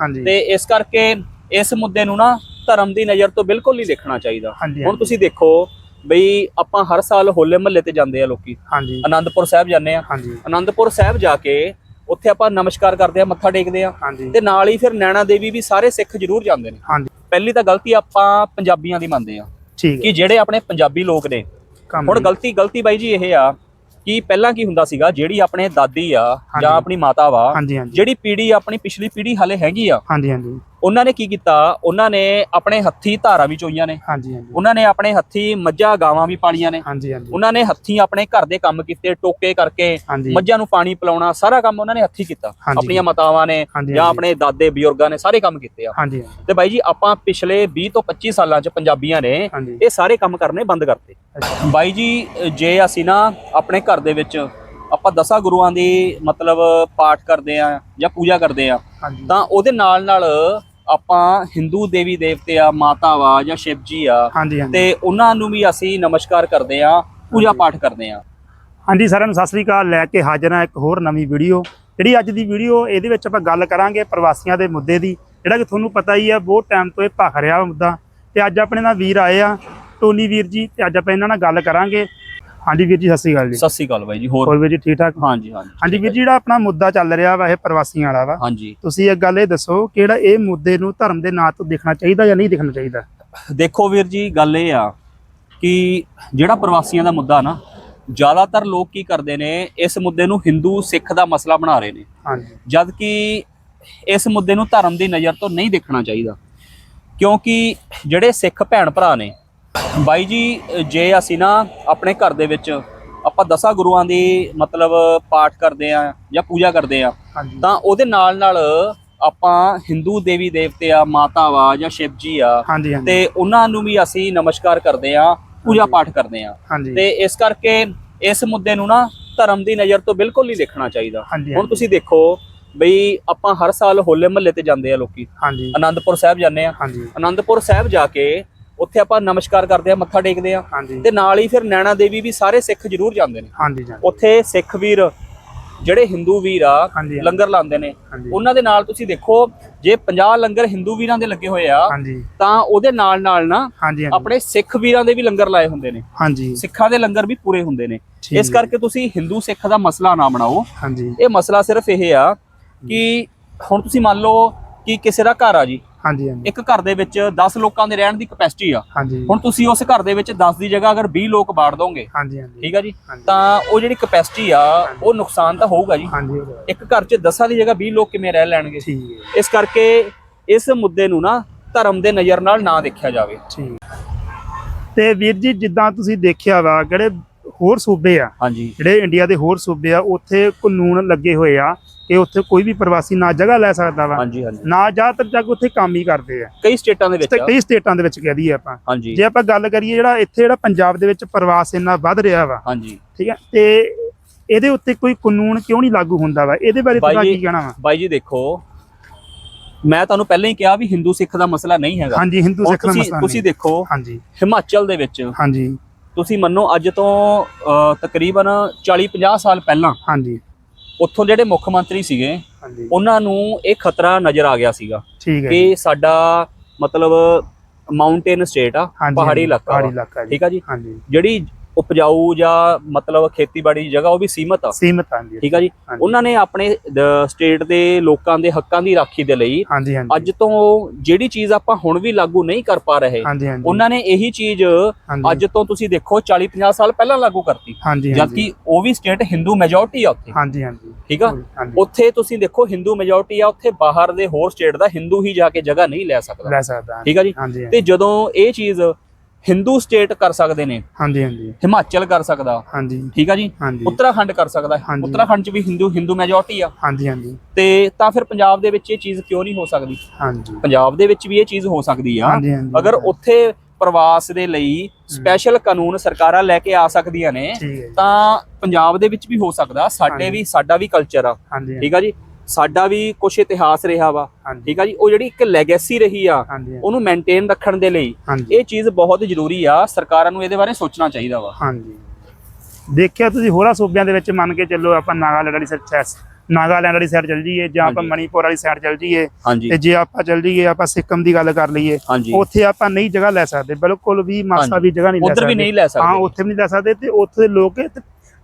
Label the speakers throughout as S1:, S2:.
S1: ਹਾਂਜੀ।
S2: ਤੇ ਇਸ ਕਰਕੇ ਇਸ ਮੁੱਦੇ ਨੂੰ ਨਾ ਧਰਮ ਦੀ ਨਜ਼ਰ ਤੋਂ ਬਿਲਕੁਲ ਨਹੀਂ ਦੇਖਣਾ ਚਾਹੀਦਾ।
S1: ਹਾਂਜੀ,
S2: ਹੁਣ
S1: ਹਾਂਜੀ।
S2: ਤੁਸੀਂ ਦੇਖੋ ਬਈ ਆਪਾਂ ਹਰ ਸਾਲ ਹੋਲੇ ਮਹੱਲੇ ਤੇ ਜਾਂਦੇ ਆ ਲੋਕੀ।
S1: ਹਾਂਜੀ।
S2: ਆਨੰਦਪੁਰ ਸਾਹਿਬ ਜਾਂਦੇ ਆ।
S1: ਹਾਂਜੀ।
S2: ਆਨੰਦਪੁਰ ਸਾਹਿਬ ਜਾ ਕੇ ਉੱਥੇ ਆਪਾਂ ਨਮਸਕਾਰ ਕਰਦੇ ਆ ਮੱਥਾ ਟੇਕਦੇ ਆ।
S1: ਹਾਂਜੀ।
S2: ਤੇ ਨਾਲ ਹੀ ਫਿਰ ਨੈਣਾ ਦੇਵੀ ਵੀ ਸਾਰੇ ਸਿੱਖ ਜ਼ਰੂਰ ਜਾਂਦੇ ਨੇ।
S1: ਹਾਂਜੀ।
S2: ਪਹਿਲੀ ਤਾਂ ਗਲਤੀ ਆਪਾਂ ਪੰਜਾਬੀਆਂ ਦੀ ਮੰਨਦੇ ਆ
S1: ਠੀਕ ਹੈ।
S2: ਕਿ ਜਿਹੜੇ ਆਪਣੇ ਪੰਜਾਬੀ ਲੋਕ ਨੇ।
S1: ਕੰਮ
S2: ਹੁਣ। ਗਲਤੀ ਗਲਤੀ ਬਾਈ ਜੀ ਇਹ ਆ ਕਿ ਪਹਿਲਾਂ ਕੀ ਹੁੰਦਾ ਸੀਗਾ ਜਿਹੜੀ ਆਪਣੇ ਦਾਦੀ ਆ। ਜਾਂ ਆਪਣੀ ਮਾਤਾ ਵਾ
S1: ਹਾਂਜੀ ਹਾਂਜੀ
S2: ਜਿਹੜੀ ਪੀੜੀ ਆਪਣੀ ਪਿਛਲੀ ਪੀੜੀ ਹਾਲੇ ਹੈਗੀ ਆ
S1: ਹਾਂਜੀ ਹਾਂਜੀ
S2: ਉਹਨਾਂ ਨੇ ਕੀ ਕੀਤਾ? ਉਹਨਾਂ ਨੇ ਆਪਣੇ ਹੱਥੀ ਧਾਰਾ ਵੀ ਚੋਈਆਂ ਨੇ।
S1: ਹਾਂਜੀ ਹਾਂਜੀ।
S2: ਉਹਨਾਂ ਨੇ ਆਪਣੇ ਹੱਥੀ ਮੱਝਾਂ ਗਾਵਾਂ ਵੀ ਪਾਲੀਆਂ ਨੇ।
S1: ਹਾਂਜੀ ਹਾਂਜੀ।
S2: ਉਹਨਾਂ ਨੇ ਹੱਥੀ ਆਪਣੇ ਘਰ ਦੇ ਕੰਮ ਕੀਤੇ ਟੋਕੇ ਕਰਕੇ ਮੱਝਾਂ ਨੂੰ ਪਾਣੀ ਪਿਲਾਉਣਾ ਸਾਰਾ ਕੰਮ ਉਹਨਾਂ ਨੇ ਹੱਥੀ ਕੀਤਾ। ਆਪਣੀਆਂ ਮਾਤਾਵਾਂ ਨੇ ਜਾਂ। ਆਪਣੇ ਦਾਦੇ ਬਜ਼ੁਰਗਾਂ ਨੇ ਸਾਰੇ ਕੰਮ ਕੀਤੇ ਆ।
S1: ਹਾਂਜੀ
S2: ਤੇ ਬਾਈ ਜੀ ਆਪਾਂ ਪਿਛਲੇ 20 ਤੋਂ 25 ਸਾਲਾਂ ਚ ਪੰਜਾਬੀਆਂ ਨੇ ਇਹ ਸਾਰੇ ਕੰਮ ਕਰਨੇ ਬੰਦ ਕਰਤੇ। ਬਾਈ ਜੀ ਜੇ ਅਸੀਂ ਨਾ ਆਪਣੇ ਘਰ ਦੇ ਵਿੱਚ ਆਪਾਂ ਦਸਾਂ ਗੁਰੂਆਂ ਦੀ ਮਤਲਬ ਪਾਠ ਕਰਦੇ ਆ ਜਾਂ ਪੂਜਾ ਕਰਦੇ ਆ ਤਾਂ ਉਹਦੇ ਨਾਲ ਨਾਲ ਆਪਾਂ ਹਿੰਦੂ ਦੇਵੀ ਦੇਵਤੇ ਆ ਮਾਤਾ ਵਾ ਜਾਂ ਸ਼ਿਵ ਜੀ ਆ
S1: ਹਾਂਜੀ ਹਾਂਜੀ।
S2: ਤੇ ਉਹਨਾਂ ਨੂੰ ਵੀ ਅਸੀਂ ਨਮਸਕਾਰ ਕਰਦੇ ਆ ਪੂਜਾ ਪਾਠ ਕਰਦੇ ਆ।
S1: ਹਾਂਜੀ ਸਾਰਿਆਂ ਨੂੰ ਸਤਿ ਸ੍ਰੀ ਅਕਾਲ। ਲੈ ਕੇ ਹਾਜ਼ਰ ਹਾਂ ਇੱਕ ਹੋਰ ਨਵੀਂ ਵੀਡੀਓ। ਜਿਹੜੀ ਅੱਜ ਦੀ ਵੀਡੀਓ ਇਹਦੇ ਵਿੱਚ ਆਪਾਂ ਗੱਲ ਕਰਾਂਗੇ ਪ੍ਰਵਾਸੀਆਂ ਦੇ ਮੁੱਦੇ ਦੀ। ਜਿਹੜਾ ਕਿ ਤੁਹਾਨੂੰ ਪਤਾ ਹੀ ਹੈ ਬਹੁਤ ਟਾਈਮ ਤੋਂ ਇਹ ਭਖ ਰਿਹਾ ਮੁੱਦਾ। ਤੇ ਅੱਜ ਆਪਣੇ ਨਾਲ ਵੀਰ ਆਏ ਆ ਟੋਨੀ ਵੀਰ ਜੀ ਤੇ ਅੱਜ ਆਪਾਂ ਇਹਨਾਂ ਨਾਲ ਗੱਲ ਕਰਾਂਗੇ। ਹਾਂਜੀ ਵੀਰ ਜੀ ਸਤਿ ਸ੍ਰੀ ਅਕਾਲ ਜੀ।
S2: ਸਤਿ ਸ੍ਰੀ ਅਕਾਲ ਬਾਈ ਜੀ ਹੋਰ?
S1: ਹੋਰ ਵੀਰ ਜੀ ਠੀਕ ਠਾਕ?
S2: ਹਾਂਜੀ ਹਾਂਜੀ।
S1: ਹਾਂਜੀ ਵੀਰ ਜੀ ਜਿਹੜਾ ਆਪਣਾ ਮੁੱਦਾ ਚੱਲ ਰਿਹਾ ਵਾ ਇਹ ਪ੍ਰਵਾਸੀਆਂ ਵਾਲਾ ਵਾ
S2: ਹਾਂਜੀ।
S1: ਤੁਸੀਂ ਇੱਕ ਗੱਲ ਇਹ ਦੱਸੋ ਕਿ ਜਿਹੜਾ ਇਹ ਮੁੱਦੇ ਨੂੰ ਧਰਮ ਦੇ ਨਾਂ ਤੋਂ ਦੇਖਣਾ ਚਾਹੀਦਾ ਜਾਂ ਨਹੀਂ ਦੇਖਣਾ ਚਾਹੀਦਾ?
S2: ਦੇਖੋ ਵੀਰ ਜੀ ਗੱਲ ਇਹ ਆ ਕਿ ਜਿਹੜਾ ਪ੍ਰਵਾਸੀਆਂ ਦਾ ਮੁੱਦਾ ਨਾ ਜ਼ਿਆਦਾਤਰ ਲੋਕ ਕੀ ਕਰਦੇ ਨੇ ਇਸ ਮੁੱਦੇ ਨੂੰ ਹਿੰਦੂ ਸਿੱਖ ਦਾ ਮਸਲਾ ਬਣਾ ਰਹੇ ਨੇ।
S1: ਹਾਂਜੀ।
S2: ਜਦ ਕਿ ਇਸ ਮੁੱਦੇ ਨੂੰ ਧਰਮ ਦੀ ਨਜ਼ਰ ਤੋਂ ਨਹੀਂ ਦੇਖਣਾ ਚਾਹੀਦਾ ਕਿਉਂਕਿ ਜਿਹੜੇ ਸਿੱਖ ਭੈਣ ਭਰਾ ਨੇ ਬਾਈ ਜੀ ਜੇ ਅਸੀਂ ਨਾ ਆਪਣੇ ਘਰ ਦੇ ਵਿੱਚ ਆਪਾਂ ਦਸਾਂ ਗੁਰੂਆਂ ਦੀ ਮਤਲਬ ਪਾਠ ਕਰਦੇ ਆ ਜਾਂ ਪੂਜਾ ਕਰਦੇ ਆ ਤਾਂ ਉਹਦੇ ਨਾਲ ਨਾਲ ਆਪਾਂ ਹਿੰਦੂ ਦੇਵੀ ਦੇਵਤੇ ਆ ਮਾਤਾ ਵਾ ਜਾਂ ਸ਼ਿਵ ਜੀ ਆ ਤੇ ਉਹਨਾਂ ਨੂੰ ਵੀ ਅਸੀਂ ਨਮਸਕਾਰ ਕਰਦੇ ਆ ਪੂਜਾ ਪਾਠ ਕਰਦੇ ਆ। ਤੇ ਇਸ ਕਰਕੇ ਇਸ ਮੁੱਦੇ ਨੂੰ ਨਾ ਧਰਮ ਦੀ ਨਜ਼ਰ ਤੋਂ ਬਿਲਕੁਲ ਨਹੀਂ ਦੇਖਣਾ ਚਾਹੀਦਾ। ਹੁਣ। ਤੁਸੀਂ ਦੇਖੋ ਬਈ ਆਪਾਂ ਹਰ ਸਾਲ ਹੋਲੇ ਮਹੱਲੇ ਤੇ ਜਾਂਦੇ ਆ ਲੋਕੀ।
S1: ਹਾਂਜੀ।
S2: ਆਨੰਦਪੁਰ ਸਾਹਿਬ ਜਾਂਦੇ ਆ।
S1: ਹਾਂਜੀ।
S2: ਆਨੰਦਪੁਰ ਸਾਹਿਬ ਜਾ ਕੇ ਉੱਥੇ ਆਪਾਂ ਨਮਸਕਾਰ ਕਰਦੇ ਆ ਮੱਥਾ ਟੇਕਦੇ ਆ ਤੇ ਨਾਲ ਹੀ ਫਿਰ ਨੈਣਾ ਦੇਵੀ ਵੀ ਸਾਰੇ ਸਿੱਖ ਜ਼ਰੂਰ ਜਾਂਦੇ ਨੇ।
S1: ਹਾਂਜੀ
S2: ਉੱਥੇ ਸਿੱਖ ਵੀਰ ਜਿਹੜੇ ਹਿੰਦੂ ਵੀਰ ਆ। ਲੰਗਰ ਲਾਉਂਦੇ ਨੇ। ਉਹਨਾਂ ਦੇ ਨਾਲ ਤੁਸੀਂ ਦੇਖੋ ਜੇ 50 ਲੰਗਰ ਹਿੰਦੂ ਵੀਰਾਂ ਦੇ ਲੱਗੇ ਹੋਏ ਆ ਤਾਂ ਉਹਦੇ ਨਾਲ ਨਾਲ ਨਾ ਆਪਣੇ ਸਿੱਖ ਵੀਰਾਂ ਦੇ ਵੀ ਲੰਗਰ ਲਾਏ ਹੁੰਦੇ ਨੇ।
S1: ਹਾਂਜੀ।
S2: ਸਿੱਖਾਂ ਦੇ ਲੰਗਰ ਵੀ ਪੂਰੇ ਹੁੰਦੇ ਨੇ। ਇਸ। ਕਰਕੇ ਤੁਸੀਂ ਹਿੰਦੂ ਸਿੱਖ ਦਾ ਮਸਲਾ ਨਾ ਬਣਾਓ। ਇਹ ਮਸਲਾ ਸਿਰਫ ਇਹ ਆ ਕਿ ਹੁਣ ਤੁਸੀਂ ਮੰਨ ਲਓ ਕਿ ਕਿਸੇ ਦਾ ਘਰ ਆ ਜੀ।
S1: ਹਾਂਜੀ ਹਾਂਜੀ।
S2: ਇੱਕ ਘਰ ਦੇ ਵਿੱਚ 10 ਲੋਕਾਂ ਦੇ ਰਹਿਣ ਦੀ ਕਪੈਸਿਟੀ ਆ।
S1: ਹਾਂਜੀ।
S2: ਹੁਣ ਤੁਸੀਂ ਉਸ ਘਰ ਦੇ ਵਿੱਚ 10 ਦੀ ਜਗ੍ਹਾ ਅਗਰ 20 ਲੋਕ ਬਾੜ ਦੋਗੇ
S1: ਹਾਂਜੀ ਹਾਂਜੀ।
S2: ਠੀਕ ਆ ਜੀ। ਤਾਂ ਉਹ ਜਿਹੜੀ ਕਪੈਸਿਟੀ ਆ ਉਹ ਨੁਕਸਾਨ ਤਾਂ ਹੋਊਗਾ ਜੀ।
S1: ਹਾਂਜੀ।
S2: ਇੱਕ ਘਰ 'ਚ 10 ਦੀ ਜਗ੍ਹਾ 20 ਲੋਕ ਕਿਵੇਂ ਰਹਿ ਲੈਣਗੇ?
S1: ਠੀਕ ਹੈ
S2: ਇਸ ਕਰਕੇ ਇਸ ਮੁੱਦੇ ਨੂੰ ਨਾ ਧਰਮ ਦੇ ਨਜ਼ਰ ਨਾਲ ਨਾ ਦੇਖਿਆ ਜਾਵੇ।
S1: ਠੀਕ। ਤੇ ਵੀਰ ਜੀ ਜਿੱਦਾਂ ਤੁਸੀਂ ਦੇਖਿਆ ਵਾ ਜਿਹੜੇ ਹੋਰ ਸੂਬੇ ਆ।
S2: ਹਾਂਜੀ।
S1: ਜਿਹੜੇ ਇੰਡੀਆ ਦੇ ਹੋਰ ਸੂਬੇ ਆ ਉੱਥੇ ਕਾਨੂੰਨ ਲੱਗੇ ਹੋਏ ਆ ਕਿ ਉੱਥੇ ਕੋਈ ਵੀ ਪ੍ਰਵਾਸੀ ਨਾ ਜਗ੍ਹਾ ਲੈ ਸਕਦਾ ਵਾ।
S2: ਹਾਂਜੀ ਹਾਂਜੀ।
S1: ਨਾ ਜ਼ਿਆਦਾਤਰ ਉੱਥੇ ਕੰਮ ਹੀ ਕਰਦੇ ਆ।
S2: ਕਈ ਸਟੇਟਾਂ ਦੇ ਵਿੱਚ ਆ।
S1: ਕਈ ਸਟੇਟਾਂ ਦੇ ਵਿੱਚ ਕਹਿ ਦਈਏ ਆਪਾਂ।
S2: ਹਾਂਜੀ।
S1: ਜੇ ਆਪਾਂ ਗੱਲ ਕਰੀਏ ਜਿਹੜਾ ਇੱਥੇ ਜਿਹੜਾ ਪੰਜਾਬ ਦੇ ਵਿੱਚ ਪ੍ਰਵਾਸ ਇੰਨਾ ਵੱਧ ਰਿਹਾ ਵਾ
S2: ਹਾਂਜੀ।
S1: ਠੀਕ ਹੈ ਤੇ ਇਹਦੇ ਉੱਤੇ ਕੋਈ ਕਾਨੂੰਨ ਕਿਉਂ ਨਹੀਂ ਲਾਗੂ ਹੁੰਦਾ ਵਾ? ਇਹਦੇ ਬਾਰੇ ਤੁਹਾਡਾ ਕੀ ਕਹਿਣਾ ਵਾ?
S2: ਬਾਈ ਜੀ ਦੇਖੋ ਮੈਂ ਤੁਹਾਨੂੰ ਪਹਿਲਾਂ ਹੀ ਕਿਹਾ ਵੀ ਹਿੰਦੂ ਸਿੱਖ ਦਾ ਮਸਲਾ ਨਹੀਂ ਹੈਗਾ।
S1: ਹਾਂਜੀ ਹਿੰਦੂ ਸਿੱਖ ਦਾ ਮਸਲਾ
S2: ਤੁਸੀਂ ਦੇਖੋ
S1: ਹਾਂਜੀ।
S2: ਹਿਮਾਚਲ ਦੇ ਵਿੱਚ
S1: ਹਾਂਜੀ।
S2: ਤੁਸੀਂ ਮੰਨੋ ਅੱਜ ਤੋਂ ਅਹ, ਤਕਰੀਬਨ 40 50 ਸਾਲ ਪਹਿਲਾਂ
S1: ਹਾਂਜੀ।
S2: ਉੱਥੋਂ ਜਿਹੜੇ ਮੁੱਖ ਮੰਤਰੀ ਸੀਗੇ
S1: ਹਾਂਜੀ।
S2: ਉਹਨਾਂ ਨੂੰ ਇਹ ਖਤਰਾ ਨਜ਼ਰ ਆ ਗਿਆ ਸੀਗਾ
S1: ਠੀਕ ਹੈ
S2: ਕਿ ਸਾਡਾ ਮਤਲਬ ਮਾਊਂਟੇਨ ਸਟੇਟ ਆ
S1: ਹਾਂਜੀ,
S2: ਪਹਾੜੀ
S1: ਹਾਂਜੀ,
S2: ਇਲਾਕਾ
S1: ਪਹਾੜੀ
S2: ਵਾ।
S1: ਇਲਾਕਾ ਜੀ।
S2: ਠੀਕ ਆ ਜੀ?
S1: ਹਾਂਜੀ।
S2: ਜਿਹੜੀ ਉਪਜਾਊ ਜਾਂ ਮਤਲਬ ਖੇਤੀਬਾੜੀ ਦੀ ਜਗ੍ਹਾ ਉਹ ਵੀ ਸੀਮਤ ਆ।
S1: ਸੀਮਤ ਆਂਦੀ
S2: ਠੀਕ ਆ ਜੀ?
S1: ਹਾਂਜੀ।
S2: ਉਹਨਾਂ ਨੇ ਆਪਣੇ ਸਟੇਟ ਦੇ ਲੋਕਾਂ ਦੇ ਹੱਕਾਂ ਦੀ ਰਾਖੀ ਦੇ ਲਈ
S1: ਹਾਂਜੀ ਹਾਂਜੀ।
S2: ਅੱਜ ਤੋਂ ਜਿਹੜੀ ਚੀਜ਼ ਆਪਾਂ ਹੁਣ ਵੀ ਲਾਗੂ ਨਹੀਂ ਕਰ ਪਾ ਰਹੇ
S1: ਹਾਂਜੀ ਹਾਂਜੀ।
S2: ਉਹਨਾਂ ਨੇ ਇਹੀ ਚੀਜ਼
S1: ਹਾਂਜੀ,
S2: ਅੱਜ ਤੋਂ ਤੁਸੀਂ ਦੇਖੋ 40 50 ਸਾਲ ਪਹਿਲਾਂ ਲਾਗੂ ਕਰਤੀ।
S1: ਹਾਂਜੀ
S2: ਜਦਕਿ ਉਹ ਵੀ ਸਟੇਟ ਹਿੰਦੂ ਮੈਜੋਰਟੀ ਆ ਉੱਥੇ।
S1: ਹਾਂਜੀ ਹਾਂਜੀ।
S2: ਠੀਕ ਆ?
S1: ਹਾਂਜੀ
S2: ਉੱਥੇ ਤੁਸੀਂ ਦੇਖੋ ਹਿੰਦੂ ਮੈਜੋਰਟੀ ਆ ਉੱਥੇ ਬਾਹਰ ਦੇ ਹੋਰ ਸਟੇਟ ਦਾ ਹਿੰਦੂ ਹੀ ਜਾ ਕੇ ਜਗ੍ਹਾ ਨਹੀਂ ਲੈ ਸਕਦਾ।
S1: ਲੈ ਸਕਦਾ
S2: ਠੀਕ ਆ ਜੀ?
S1: ਹਾਂਜੀ।
S2: ਤੇ ਜਦੋਂ ਇਹ ਚੀਜ਼ ਹਿੰਦੂ ਸਟੇਟ ਕਰ ਸਕਦੇ ਨੇ।
S1: ਹਾਂਜੀ ਹਾਂਜੀ।
S2: ਹਿਮਾਚਲ ਕਰ ਸਕਦਾ।
S1: ਹਾਂਜੀ।
S2: ਠੀਕ ਆ ਜੀ? ਉੱਤਰਾਖੰਡ ਕਰ ਸਕਦਾ। ਉੱਤਰਾਖੰਡ 'ਚ ਵੀ ਹਿੰਦੂ ਹਿੰਦੂ ਮੈਜੋਰਟੀ ਆ।
S1: ਹਾਂਜੀ ਹਾਂਜੀ।
S2: ਤੇ ਤਾਂ ਫਿਰ ਪੰਜਾਬ ਦੇ ਵਿੱਚ ਇਹ ਚੀਜ਼ ਕਿਉਂ ਨਹੀਂ ਹੋ ਸਕਦੀ?
S1: ਹਾਂਜੀ।
S2: ਪੰਜਾਬ ਦੇ ਵਿੱਚ ਵੀ ਇਹ ਚੀਜ਼ ਹੋ ਸਕਦੀ ਆ। ਅਗਰ ਉੱਥੇ ਪ੍ਰਵਾਸ ਦੇ ਲਈ ਸਪੈਸ਼ਲ ਕਾਨੂੰਨ ਸਰਕਾਰਾਂ ਲੈ ਕੇ ਆ ਸਕਦੀਆਂ ਨੇ ਤਾਂ ਪੰਜਾਬ ਦੇ ਵਿੱਚ ਵੀ ਹੋ ਸਕਦਾ। ਸਾਡੇ। ਵੀ ਸਾਡਾ ਵੀ ਕਲਚਰ ਆ। ਠੀਕ ਆ ਜੀ? ਸਾਡਾ ਵੀ ਕੁਝ ਇਤਿਹਾਸ ਰਿਹਾ ਵਾ। ਠੀਕ ਆ ਜੀ? ਉਹ ਜਿਹੜੀ ਇੱਕ ਲੈਗੇਸੀ ਰਹੀ ਆ ਉਹਨੂੰ ਮੇਨਟੇਨ ਰੱਖਣ ਦੇ ਲਈ ਇਹ ਚੀਜ਼ ਬਹੁਤ ਜ਼ਰੂਰੀ ਆ ਸਰਕਾਰਾਂ ਨੂੰ ਇਹਦੇ ਬਾਰੇ ਸੋਚਣਾ ਚਾਹੀਦਾ ਵਾ।
S1: ਹਾਂਜੀ। ਦੇਖਿਆ ਤੁਸੀਂ ਹੋਰਾਂ ਸੂਬਿਆਂ ਦੇ ਵਿੱਚ ਮੰਨ ਕੇ ਚੱਲੋ ਆਪਾਂ ਨਾਗਾਲੈਂਡ ਵਾਲੀ ਨਾਗਾਲੈਂਡ ਵਾਲੀ ਸਾਈਡ ਚੱਲ ਜਾਈਏ ਜਾਂ ਆਪਾਂ। ਮਣੀਪੁਰ ਵਾਲੀ ਸਾਈਡ ਚੱਲ ਜਾਈਏ ਤੇ ਜੇ ਆਪਾਂ ਚੱਲ ਜਾਈਏ ਆਪਾਂ ਸਿੱਕਮ ਦੀ ਗੱਲ ਕਰ ਲਈਏ ਉੱਥੇ ਆਪਾਂ ਨਹੀਂ ਜਗ੍ਹਾ ਲੈ ਸਕਦੇ। ਬਿਲਕੁਲ ਵੀ ਮਾਸਾ। ਵੀ ਜਗ੍ਹਾ ਨਹੀਂ ਲੈ
S2: ਉਧਰ
S1: ਸਕਦੇ।
S2: ਵੀ ਨਹੀਂ ਲੈ
S1: ਹਾਂ
S2: ਸਕਦੇ
S1: ਉੱਥੇ ਵੀ ਨਹੀਂ ਲੈ ਸਕਦੇ ਤੇ ਉੱਥੇ ਦੇ ਲੋਕ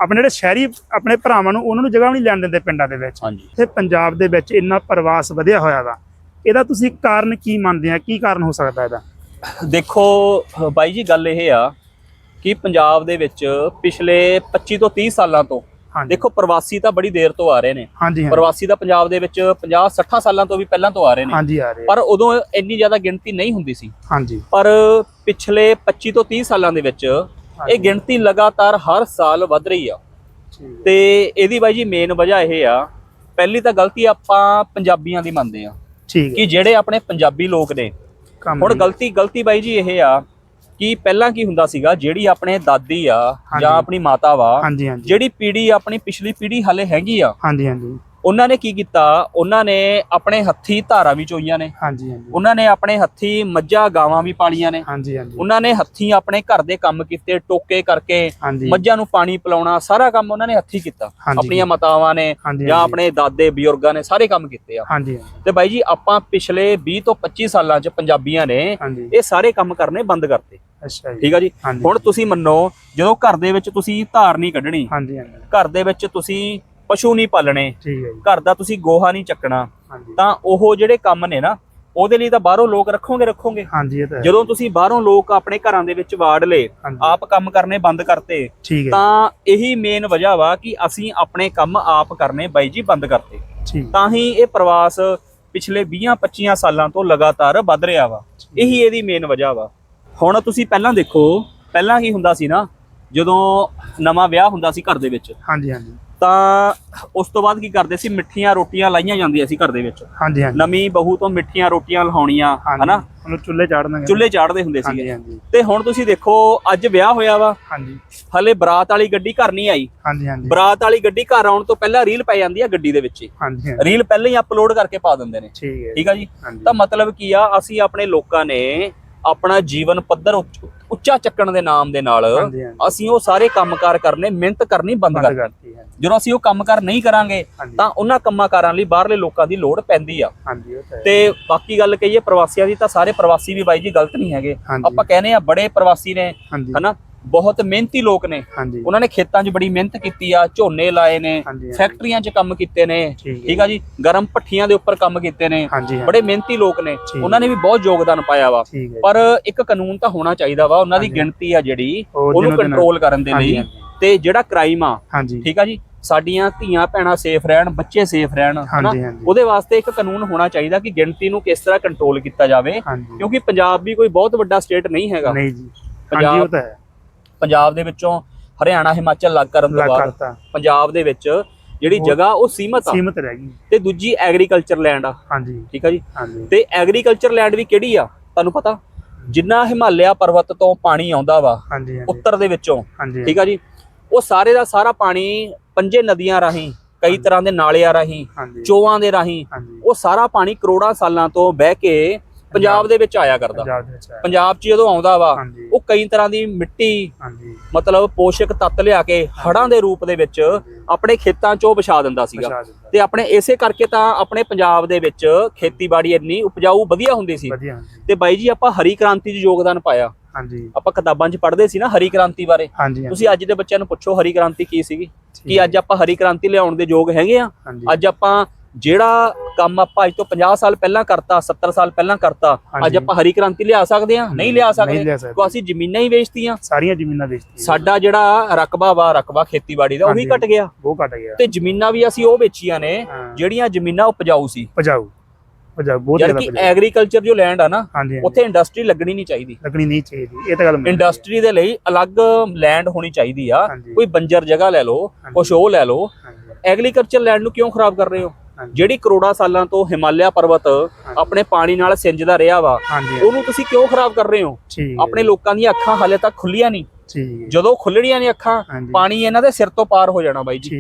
S1: ਆਪਣੇ ਜਿਹੜੇ ਸ਼ਹਿਰੀ ਆਪਣੇ ਭਰਾਵਾਂ ਨੂੰ ਉਹਨਾਂ ਨੂੰ ਜਗ੍ਹਾ ਨਹੀਂ ਲੈਣ ਦਿੰਦੇ ਪਿੰਡਾਂ ਦੇ ਵਿੱਚ।
S2: ਹਾਂਜੀ।
S1: ਇੱਥੇ ਪੰਜਾਬ ਦੇ ਵਿੱਚ ਇੰਨਾ ਪ੍ਰਵਾਸ ਵਧਿਆ ਹੋਇਆ ਵਾ। ਇਹਦਾ ਤੁਸੀਂ ਕਾਰਨ ਕੀ ਮੰਨਦੇ ਆ? ਕੀ ਕਾਰਨ ਹੋ ਸਕਦਾ ਇਹਦਾ?
S2: ਦੇਖੋ ਬਾਈ ਜੀ ਗੱਲ ਇਹ ਆ ਕਿ ਪੰਜਾਬ ਦੇ ਵਿੱਚ ਪਿਛਲੇ 25 ਤੋਂ 30 ਸਾਲਾਂ ਤੋਂ ਦੇਖੋ ਪ੍ਰਵਾਸੀ ਤਾਂ ਬੜੀ ਦੇਰ ਤੋਂ ਆ ਰਹੇ ਨੇ। ਪ੍ਰਵਾਸੀ ਤਾਂ ਪੰਜਾਬ ਦੇ ਵਿੱਚ 50 60 ਸਾਲਾਂ ਤੋਂ ਵੀ ਪਹਿਲਾਂ ਤੋਂ ਆ ਰਹੇ ਨੇ। ਪਰ ਉਦੋਂ ਇੰਨੀ ਜ਼ਿਆਦਾ ਗਿਣਤੀ ਨਹੀਂ ਹੁੰਦੀ ਸੀ। ਪਰ ਪਿਛਲੇ 25 ਤੋਂ 30 ਸਾਲਾਂ ਦੇ ਵਿੱਚ ਇਹ ਗਿਣਤੀ ਲਗਾਤਾਰ ਹਰ ਸਾਲ ਵੱਧ ਰਹੀ ਆ। ਤੇ ਇਹਦੀ ਬਾਈ ਜੀ ਮੇਨ ਵਜ੍ਹਾ ਇਹ ਆ ਪਹਿਲੀ ਤਾਂ ਗਲਤੀ ਆਪਾਂ ਪੰਜਾਬੀਆਂ ਦੀ ਮੰਨਦੇ ਆ
S1: ਠੀਕ
S2: ਕਿ ਜਿਹੜੇ ਆਪਣੇ ਪੰਜਾਬੀ ਲੋਕ ਨੇ ਹੁਣ। ਗਲਤੀ ਗਲਤੀ ਬਾਈ ਜੀ ਇਹ ਆ ਕਿ ਪਹਿਲਾਂ ਕੀ ਹੁੰਦਾ ਸੀਗਾ ਜਿਹੜੀ ਆਪਣੇ ਦਾਦੀ ਆ। ਜਾਂ ਆਪਣੀ ਮਾਤਾ ਵਾ ਜਿਹੜੀ ਪੀੜੀ ਆਪਣੀ ਪਿਛਲੀ ਪੀੜੀ ਹਲੇ ਹੈਗੀ ਆ
S1: ਹਾਂਜੀ ਹਾਂਜੀ।
S2: ਉਹਨਾਂ ਨੇ ਕੀ ਕੀਤਾ? ਉਹਨਾਂ ਨੇ ਆਪਣੇ ਹੱਥੀ ਧਾਰਾਂ ਵੀ ਚੋਈਆਂ ਨੇ।
S1: ਹਾਂਜੀ ਹਾਂਜੀ।
S2: ਉਹਨਾਂ ਨੇ ਆਪਣੇ ਹੱਥੀ ਮੱਝਾਂ ਗਾਵਾਂ ਵੀ ਪਾਲੀਆਂ ਨੇ।
S1: ਹਾਂਜੀ ਹਾਂਜੀ।
S2: ਉਹਨਾਂ ਨੇ ਹੱਥੀ ਆਪਣੇ ਘਰ ਦੇ ਕੰਮ ਕੀਤੇ ਟੋਕੇ ਕਰਕੇ ਮੱਝਾਂ ਨੂੰ ਪਾਣੀ ਪਿਲਾਉਣਾ ਸਾਰਾ ਕੰਮ ਉਹਨਾਂ ਨੇ ਹੱਥੀ ਕੀਤਾ। ਆਪਣੀਆਂ ਮਾਤਾਵਾਂ ਨੇ ਜਾਂ। ਆਪਣੇ ਦਾਦੇ ਬਜ਼ੁਰਗਾਂ ਨੇ ਸਾਰੇ ਕੰਮ ਕੀਤੇ ਆ।
S1: ਹਾਂਜੀ
S2: ਤੇ ਬਾਈ ਜੀ ਆਪਾਂ ਪਿਛਲੇ 20 ਤੋਂ 25 ਸਾਲਾਂ 'ਚ ਪੰਜਾਬੀਆਂ ਨੇ ਇਹ ਸਾਰੇ ਕੰਮ ਕਰਨੇ ਬੰਦ ਕਰਤੇ।
S1: ਅੱਛਾ ਜੀ।
S2: ਠੀਕ ਆ ਜੀ? ਹੁਣ ਤੁਸੀਂ ਮੰਨੋ ਜਦੋਂ ਘਰ ਦੇ ਵਿੱਚ ਤੁਸੀਂ ਧਾਰ ਨਹੀਂ ਕੱਢਣੀ
S1: ਹਾਂਜੀ ਹਾਂਜੀ।
S2: ਘਰ ਦੇ ਵਿੱਚ ਤੁਸੀਂ ਪਸ਼ੂ ਨਹੀਂ ਪਾਲਣੇ।
S1: ਠੀਕ ਹੈ ਜੀ।
S2: ਘਰ ਦਾ ਤੁਸੀਂ ਗੋਹਾ ਨਹੀਂ ਚੱਕਣਾ।
S1: ਹਾਂਜੀ।
S2: ਤਾਂ ਉਹ ਜਿਹੜੇ ਕੰਮ ਨੇ ਨਾ ਉਹਦੇ ਲਈ ਤਾਂ ਬਾਹਰੋਂ ਲੋਕ ਰੱਖੋਗੇ ਰੱਖੋਗੇ।
S1: ਹਾਂਜੀ ਇਹ ਤਾਂ।
S2: ਜਦੋਂ ਤੁਸੀਂ ਬਾਹਰੋਂ ਲੋਕ ਆਪਣੇ ਘਰਾਂ ਦੇ ਵਿੱਚ ਵਾੜ ਲਏ ਆਪ ਕੰਮ ਕਰਨੇ ਬੰਦ ਕਰਤੇ ਤਾਂ ਇਹੀ ਮੇਨ ਵਜ੍ਹਾ ਵਾ ਕਿ ਅਸੀਂ ਆਪਣੇ ਕੰਮ ਆਪ ਕਰਨੇ ਬਾਈ ਜੀ ਬੰਦ ਕਰਤੇ। ਤਾਂ ਹੀ ਇਹ ਪ੍ਰਵਾਸ ਪਿਛਲੇ 20-25 ਸਾਲਾਂ ਤੋਂ ਲਗਾਤਾਰ ਵੱਧ ਰਿਹਾ ਵਾ। ਇਹੀ ਇਹਦੀ ਮੇਨ ਵਜ੍ਹਾ ਵਾ। ਹੁਣ ਤੁਸੀਂ ਪਹਿਲਾਂ ਦੇਖੋ ਪਹਿਲਾਂ ਕੀ ਹੁੰਦਾ ਸੀ ਨਾ ਜਦੋਂ ਨਵਾਂ ਵਿਆਹ ਹੁੰਦਾ ਸੀ ਘਰ ਦੇ ਵਿੱਚ।
S1: ਹਾਂਜੀ ਹਾਂਜੀ।
S2: ਤਾਂ ਉਸ ਤੋਂ ਬਾਅਦ ਕੀ ਕਰਦੇ ਸੀ ਮਿੱਠੀਆਂ ਰੋਟੀਆਂ ਲਾਈਆਂ ਜਾਂਦੀਆਂ ਸੀ ਘਰ ਦੇ ਵਿੱਚ।
S1: ਹਾਂਜੀ ਹਾਂਜੀ।
S2: ਨਵੀਂ ਬਹੂ ਤੋਂ ਮਿੱਠੀਆਂ ਰੋਟੀਆਂ ਲਹਾਉਣੀਆਂ ਹਨਾ?
S1: ਉਹਨੂੰ ਚੁੱਲ੍ਹੇ ਚਾੜ ਦਾਂਗੇ
S2: ਚੁੱਲ੍ਹੇ ਚਾੜਦੇ ਹੁੰਦੇ
S1: ਹਾਂਜੀ
S2: ਸੀਗੇ।
S1: ਹਾਂਜੀ
S2: ਤੇ ਹੁਣ ਤੁਸੀਂ ਦੇਖੋ ਅੱਜ ਵਿਆਹ ਹੋਇਆ ਵਾ।
S1: ਹਾਂਜੀ।
S2: ਹਲੇ ਬਰਾਤ ਵਾਲੀ ਗੱਡੀ ਘਰ ਨਹੀਂ ਆਈ।
S1: ਹਾਂਜੀ ਹਾਂਜੀ।
S2: ਬਰਾਤ ਵਾਲੀ ਗੱਡੀ ਘਰ ਆਉਣ ਤੋਂ ਪਹਿਲਾਂ ਰੀਲ ਪੈ ਜਾਂਦੀ ਆ ਗੱਡੀ ਦੇ ਵਿੱਚ ਹੀ।
S1: ਹਾਂਜੀ ਹਾਂਜੀ,
S2: ਰੀਲ ਪਹਿਲਾਂ ਹੀ ਅਪਲੋਡ ਕਰਕੇ ਪਾ ਦਿੰਦੇ ਨੇ।
S1: ਠੀਕ ਹੈ
S2: ਠੀਕ ਆ ਜੀ? ਤਾਂ ਮਤਲਬ ਕੀ ਆ ਅਸੀਂ ਆਪਣੇ ਲੋਕਾਂ ਨੇ ਆਪਣਾ ਜੀਵਨ ਪੱਧਰ ਉੱਚ- ਚੱਕਣ ਦੇ ਨਾਮ ਦੇ ਨਾਲ ਅਸੀਂ ਉਹ ਸਾਰੇ ਕੰਮਕਾਰ ਕਰਨੇ ਮਿਹਨਤ ਕਰਨੀ ਬੰਦ ਕਰ
S1: ਕਰਤੀ। ਹੈ
S2: ਜਦੋਂ ਅਸੀਂ ਉਹ ਕੰਮਕਾਰ ਨਹੀਂ ਕਰਾਂਗੇ ਤਾਂ ਉਹਨਾਂ ਕੰਮਾਂ-ਕਾਰਾਂ ਲਈ ਬਾਹਰਲੇ ਲੋਕਾਂ ਦੀ ਲੋੜ ਪੈਂਦੀ ਆ। ਤਾਂ ਬਾਕੀ ਗੱਲ ਕਹੀਏ ਪ੍ਰਵਾਸੀਆਂ ਦੀ ਤਾਂ ਸਾਰੇ ਪ੍ਰਵਾਸੀ ਵੀ ਬਾਈ ਜੀ ਗਲਤ ਨਹੀਂ ਹੈਗੇ। ਆਪਾਂ ਕਹਿੰਦੇ ਆ ਬੜੇ ਪ੍ਰਵਾਸੀ ਨੇ ਹਨਾ? ਬਹੁਤ ਮਿਹਨਤੀ ਲੋਕ ਨੇ।
S1: ਹਾਂਜੀ।
S2: ਉਹਨਾਂ ਨੇ ਖੇਤਾਂ 'ਚ ਬੜੀ ਮਿਹਨਤ ਕੀਤੀ ਆ ਝੋਨੇ ਲਾਏ ਨੇ ਫੈਕਟਰੀਆਂ 'ਚ ਕੰਮ ਕੀਤੇ ਨੇ
S1: ਠੀਕ
S2: ਆ ਜੀ। ਗਰਮ ਭੱਠੀਆਂ ਦੇ ਉੱਪਰ ਕੰਮ ਕੀਤੇ ਨੇ। ਬੜੇ ਮਿਹਨਤੀ ਲੋਕ ਨੇ। ਉਹਨਾਂ ਨੇ ਵੀ ਬਹੁਤ ਯੋਗਦਾਨ ਪਾਇਆ ਵਾ। ਪਰ ਇੱਕ ਕਾਨੂੰਨ ਤਾਂ ਹੋਣਾ ਚਾਹੀਦਾ ਵਾ ਉਹਨਾਂ ਦੀ। ਗਿਣਤੀ ਆ ਜਿਹੜੀ
S1: ਉਹ
S2: ਉਹਨੂੰ ਕੰਟਰੋਲ ਕਰਨ ਦੇ ਲਈ। ਤੇ ਜਿਹੜਾ ਕ੍ਰਾਈਮ ਆ ਠੀਕ ਆ ਜੀ? ਸਾਡੀਆਂ ਧੀਆਂ ਭੈਣਾਂ ਸੇਫ ਰਹਿਣ ਬੱਚੇ ਸੇਫ ਰਹਿਣ ਹਨਾ? ਉਹਦੇ ਵਾਸਤੇ ਇੱਕ ਕਾਨੂੰਨ ਹੋਣਾ ਚਾਹੀਦਾ ਕਿ ਗਿਣਤੀ ਨੂੰ ਕਿਸ ਤਰ੍ਹਾਂ ਕੰਟਰੋਲ ਕੀਤਾ ਜਾਵੇ। ਕਿਉਂਕਿ ਪੰਜਾਬ ਵੀ ਕੋਈ ਬਹੁਤ ਵੱਡਾ ਸਟੇਟ ਨਹੀਂ ਹੈਗਾ।
S1: ਨਹੀਂ ਜੀ।
S2: ਪੰਜਾਬ-
S1: ਤਾਂ ਹੈ।
S2: ਪੰਜਾਬ ਦੇ ਵਿੱਚੋਂ ਹਰਿਆਣਾ ਹਿਮਾਚਲ ਲੱਗ ਕਰਨ ਤੋਂ ਬਾਅਦ ਪੰਜਾਬ ਦੇ ਵਿੱਚ ਜਿਹੜੀ ਜਗ੍ਹਾ ਉਹ ਸੀਮਤ ਆ।
S1: ਸੀਮਤ ਰਹਿ ਗਈ।
S2: ਤੇ ਦੂਜੀ ਐਗਰੀਕਲਚਰ ਲੈਂਡ ਆ।
S1: ਹਾਂਜੀ।
S2: ਠੀਕ ਆ ਜੀ?
S1: ਹਾਂਜੀ।
S2: ਤੇ ਐਗਰੀਕਲਚਰ ਲੈਂਡ ਵੀ ਕਿਹੜੀ ਆ? ਤੁਹਾਨੂੰ ਪਤਾ? ਜਿੰਨਾ ਹਿਮਾਲਿਆ ਪਰਬਤ ਤੋਂ ਪਾਣੀ ਆਉਂਦਾ ਵਾ ਉੱਤਰ ਦੇ ਵਿੱਚੋਂ। ਠੀਕ ਆ ਜੀ? ਉਹ ਸਾਰੇ ਦਾ ਸਾਰਾ ਪਾਣੀ ਪੰਜੇ ਨਦੀਆਂ ਰਾਹੀਂ ਕਈ ਤਰ੍ਹਾਂ ਦੇ ਨਾਲਿਆਂ ਰਾਹੀਂ ਚੋਆਂ ਦੇ ਰਾਹੀਂ ਉਹ ਸਾਰਾ ਪਾਣੀ ਕਰੋੜਾਂ ਸਾਲਾਂ ਤੋਂ ਬਹਿ ਕੇ ਪੰਜਾਬ ਦੇ ਵਿੱਚ ਆਇਆ ਕਰਦਾ।
S1: ਪੰਜਾਬ ਦੇ ਵਿੱਚ ਹੈ।
S2: ਪੰਜਾਬ 'ਚ ਜਦੋਂ ਆਉਂਦਾ ਵਾ
S1: ਹਾਂਜੀ।
S2: ਉਹ ਕਈ ਤਰ੍ਹਾਂ ਦੀ ਮਿੱਟੀ
S1: ਹਾਂਜੀ।
S2: ਮਤਲਬ ਪੋਸ਼ਕ ਤੱਤ ਲਿਆ ਕੇ ਹੜਾਂ ਦੇ ਰੂਪ ਦੇ ਵਿੱਚ ਆਪਣੇ ਖੇਤਾਂ 'ਚ ਉਹ ਵਿਛਾ ਦਿੰਦਾ ਸੀਗਾ। ਤੇ ਆਪਣੇ ਇਸੇ ਕਰਕੇ ਤਾਂ ਆਪਣੇ ਪੰਜਾਬ ਦੇ ਵਿੱਚ ਖੇਤੀਬਾੜੀ ਇੰਨੀ ਉਪਜਾਊ ਵਧੀਆ ਹੁੰਦੀ ਸੀ।
S1: ਵਧੀਆ ਹਾਂਜੀ
S2: ਤੇ ਬਾਈ ਜੀ ਆਪਾਂ ਹਰੀ ਕ੍ਰਾਂਤੀ 'ਚ ਯੋਗਦਾਨ ਪਾਇਆ।
S1: ਹਾਂਜੀ।
S2: ਆਪਾਂ ਕਿਤਾਬਾਂ 'ਚ ਪੜ੍ਹਦੇ ਸੀ ਨਾ ਹਰੀ ਕ੍ਰਾਂਤੀ ਬਾਰੇ।
S1: ਹਾਂਜੀ
S2: ਤੁਸੀਂ ਅੱਜ ਦੇ ਬੱਚਿਆਂ ਨੂੰ ਪੁੱਛੋ ਹਰੀ ਕ੍ਰਾਂਤੀ ਕੀ ਸੀਗੀ? ਕੀ ਅੱਜ ਆਪਾਂ ਹਰੀ ਕ੍ਰਾਂਤੀ ਲਿਆਉਣ ਦੇ ਯੋਗ ਹੈਗੇ ਆ?
S1: ਹਾਂਜੀ।
S2: ਅੱਜ ਆਪਾਂ ਜਿਹੜਾ ਕੰਮ ਆਪਾਂ ਅੱਜ ਤੋਂ 50 ਸਾਲ ਪਹਿਲਾਂ ਕਰਤਾ 70 ਸਾਲ ਪਹਿਲਾਂ ਕਰਤਾ ਅੱਜ। ਆਪਾਂ ਹਰੀ ਕ੍ਰਾਂਤੀ ਲਿਆ ਸਕਦੇ ਆ ਨਹੀਂ ਲਿਆ ਸਕਦੇ। ਕਿਉਂ ਅਸੀਂ ਜ਼ਮੀਨਾਂ ਹੀ ਵੇਚਤੀਆਂ
S1: ਸਾਰੀਆਂ ਜ਼ਮੀਨਾਂ ਵੇਚਤੀਆਂ
S2: ਸਾਡਾ ਜਿਹੜਾ ਰਕਬਾ ਵਾ ਰਕਬਾ ਖੇਤੀਬਾੜੀ ਦਾ ਉਹ ਵੀ। ਘਟ ਗਿਆ
S1: ਉਹ ਘਟ ਗਿਆ
S2: ਤੇ ਜ਼ਮੀਨਾਂ ਵੀ ਅਸੀਂ ਉਹ ਵੇਚੀਆਂ ਨੇ। ਜਿਹੜੀਆਂ ਜ਼ਮੀਨਾਂ ਉਪਜਾਊ ਸੀ
S1: ਪਜਾਊ ਪਜਾਊ ਬਹੁਤ ਜ਼ਿਆਦਾ
S2: ਕਿ ਐਗਰੀਕਲਚਰ ਜੋ ਲੈਂਡ ਆ ਨਾ। ਉੱਥੇ ਇੰਡਸਟਰੀ ਲੱਗਣੀ ਨਹੀਂ ਚਾਹੀਦੀ
S1: ਲੱਗਣੀ ਨਹੀਂ ਚਾਹੀਦੀ ਇਹ ਤਾਂ ਗੱਲ
S2: ਇੰਡਸਟਰੀ ਦੇ ਲਈ ਅਲੱਗ ਲੈਂਡ ਹੋਣੀ ਚਾਹੀਦੀ ਆ। ਕੋਈ ਬੰਜਰ ਜਗ੍ਹਾ ਲੈ ਲਓ। ਕੁਛ ਉਹ ਲੈ ਲਓ ਐਗਰੀਕਲਚਰ ਲੈਂਡ ਨੂੰ ਕਿਉਂ ਖਰਾਬ ਕਰ ਰਹੇ ਹੋ। ਜਿਹੜੀ ਕਰੋੜਾਂ ਸਾਲਾਂ ਤੋਂ ਹਿਮਾਲਿਆ ਪਰਬਤ ਆਪਣੇ ਪਾਣੀ ਨਾਲ ਸਿੰਜਦਾ ਰਿਹਾ ਵਾ ਉਹਨੂੰ ਤੁਸੀਂ ਕਿਉਂ ਖਰਾਬ ਕਰ ਰਹੇ ਹੋ? ਆਪਣੇ ਲੋਕਾਂ ਦੀਆਂ ਅੱਖਾਂ ਹਾਲੇ ਤੱਕ ਖੁੱਲੀਆਂ ਨਹੀਂ। ਜਦੋਂ ਖੁੱਲਣੀਆਂ ਨੇ ਅੱਖਾਂ ਪਾਣੀ ਇਹਨਾਂ ਦੇ ਸਿਰ ਤੋਂ ਪਾਰ ਹੋ ਜਾਣਾ ਬਾਈ ਜੀ।